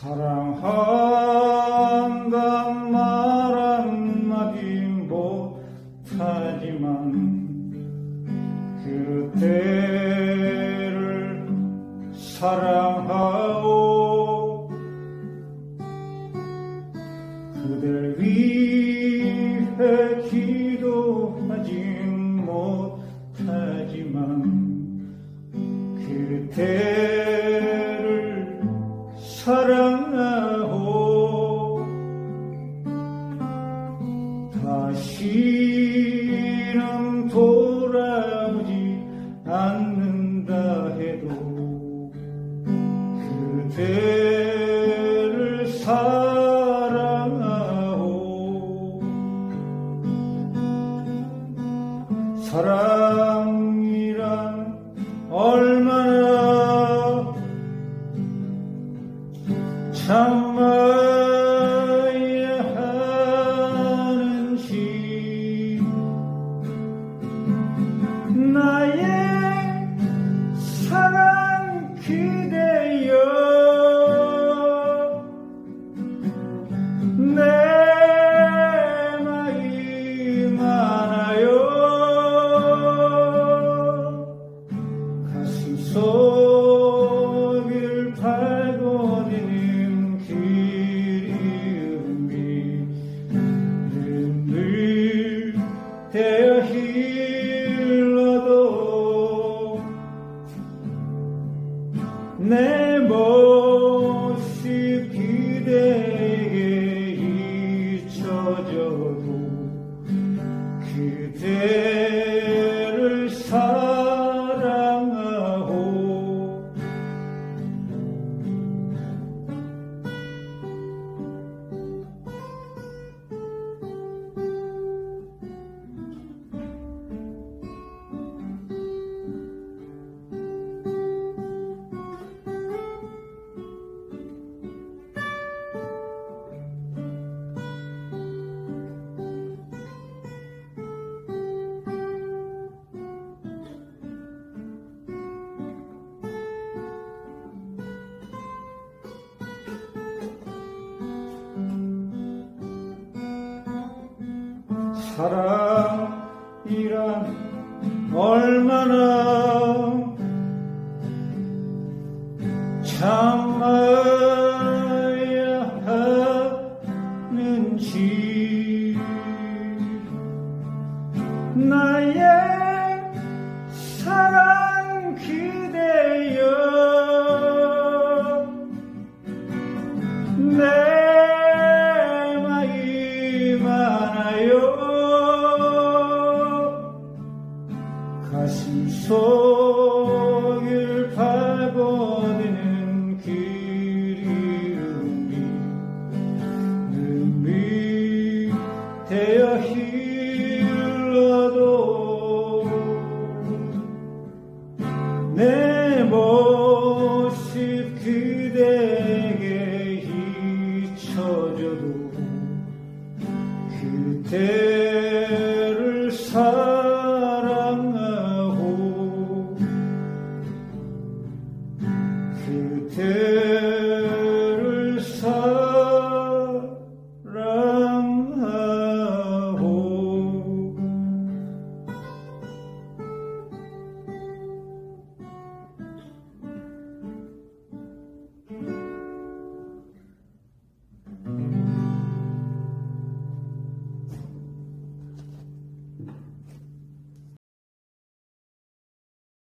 사랑한다 말 한마디 못하지만 그대를 사랑하고 그댈 위해 기도하지 못하지만 그대 다시는 돌아오지 않는다 해도 그대를 사랑하오. 사랑이란 얼마나 참아 속을 파고드는 그리움이 눈물 되어 흘러도 내 모습 그대에게 잊혀져도 그대를 사랑 사랑이란 얼마나 참아야 하는지. 나의 사랑 그대여. 내 가슴 속을